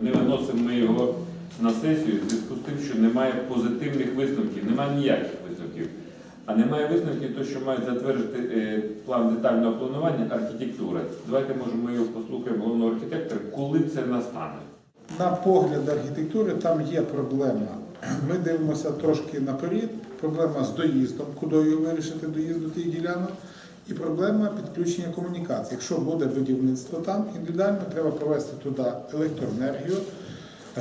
Не виносимо ми його на сесію в зв'язку з тим, що немає позитивних висновків, немає ніяких висновків. А немає висновків, то що мають затвердити е, план детального планування архітектури. Давайте може ми його послухаємо головного архітектора, коли це настане. На погляд архітектури там є проблема. Ми дивимося трошки наперед. Проблема з доїздом, кудою вирішити доїзд до тих ділянок, і проблема підключення комунікацій. Якщо буде будівництво там, індивідуально треба провести туди електроенергію,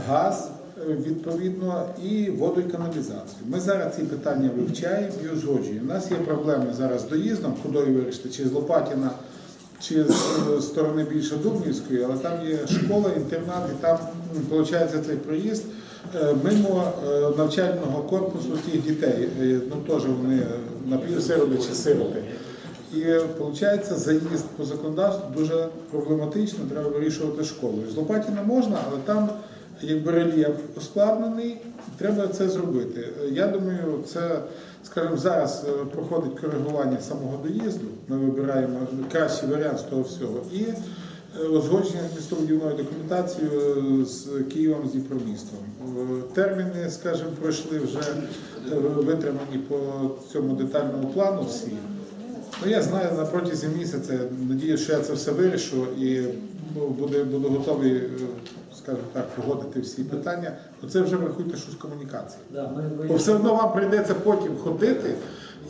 газ е, відповідно і воду і каналізацію. Ми зараз ці питання вивчаємо і узгоджуємо. У нас є проблеми зараз з доїздом, кудою вирішити, чи з Лопатіна чи з е, сторони більше Дубнівської, але там є школа, інтернат, і там виходить цей проїзд е, мимо навчального корпусу тих дітей. Ну теж вони напівсироти чи сироти. І виходить, заїзд по законодавству дуже проблематично, треба вирішувати школою. З Лопатіна можна, але там якби рельєф ускладнений, треба це зробити. Е, Я думаю, це, скажімо, зараз е, проходить коригування самого доїзду. Ми вибираємо кращий варіант з того всього. І е, узгодження з містобудівною документацією е, з Києвом, з Дніпромістом. Е, Терміни, скажімо, пройшли вже е, витримані по цьому детальному плану всі. Ну, я знаю на протязі місяця, надію, що я це все вирішу і ну, буде, буду готовий, е, скажімо так, погодити всі питання. Оце вже врахуйте, що з комунікації. Да, ми Бо все одно вам прийдеться потім ходити,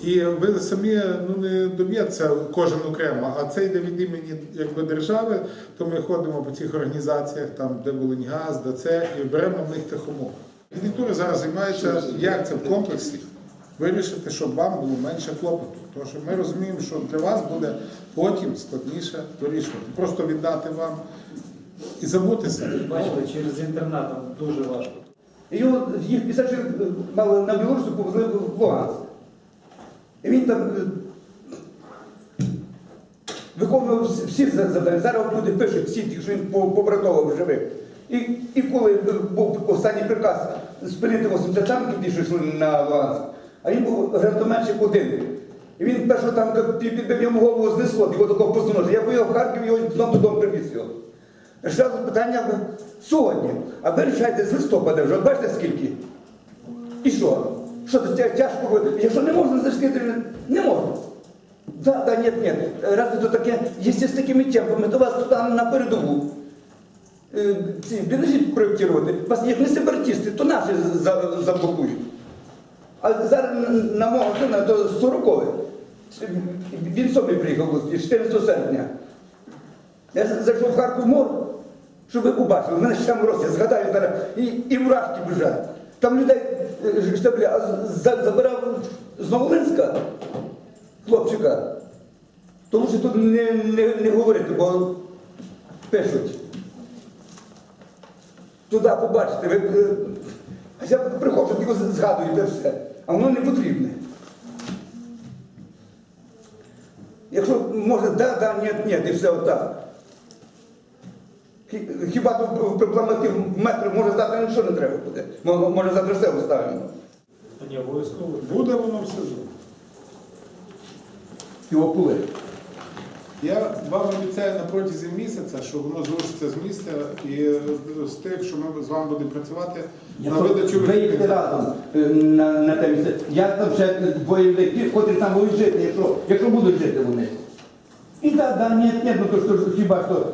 і ви самі ну, не доб'єтеся кожен окремо, а це йде від імені якби, держави, то ми ходимо по цих організаціях, там, де Волиньгаз, де це, і беремо в них тих умов. Архітектура зараз займається, як це в комплексі вирішити, щоб вам було менше клопоту. Тому що ми розуміємо, що для вас буде потім складніше вирішувати. Просто віддати вам і забутися. бачили, через інтернат там дуже важко. І його їх після що мали на Білорусі повезли в Луганськ. І він там е, виконував всі- завдання. Зараз люди пишуть всі ті, що він по- побратовував живих. І, і коли е, був останній приказ спинити 80 танків, ті, що йшли на Луганськ, а він був гранатометчик один. І він першого підбив йому голову знесло, його такого позвонили. Я поїхав в Харків, його знову додому привіз його. Ще питання сьогодні. А ви рішаєте з листопада вже, бачите скільки? І що? Що це тяжко? Якщо не можна захистити, не можна. Да, да, ні, ні. Раз це таке, якщо з такими темпами, то вас туди на передову. Е, Ці бліндажі проєктувати, вас як не сепаратисти, то наші заблокують. А зараз на- мого сина то 40 Він собі приїхав 14 серпня. Я зайшов в Харків мор, щоб ви побачили, мене ще мороз, я згадаю зараз, і, і мурашки біжать. Там людей е, штабля, а за- забирав з Новолинська хлопчика. То лучше тут не, не, не говорити, бо пишуть. Туди побачите, ви е, а я приходжу, тільки згадуєте все, а воно не потрібне. Якщо може, да, да, ні, ні, і все отак. Хіба тут припламати метр, може завтра нічого не треба буде. Може завтра все оставимо. Та ні, обов'язково. Буде воно все. Його пули. Я вам обіцяю на протязі місяця, що воно зрушиться з місця і з тих, що ми з вами будемо працювати на видачу Виїхати разом е, на, на те місце. Я там ще двоє людей, там будуть жити, якщо, якщо будуть жити вони. І так, да, ні, ні, ну то що хіба що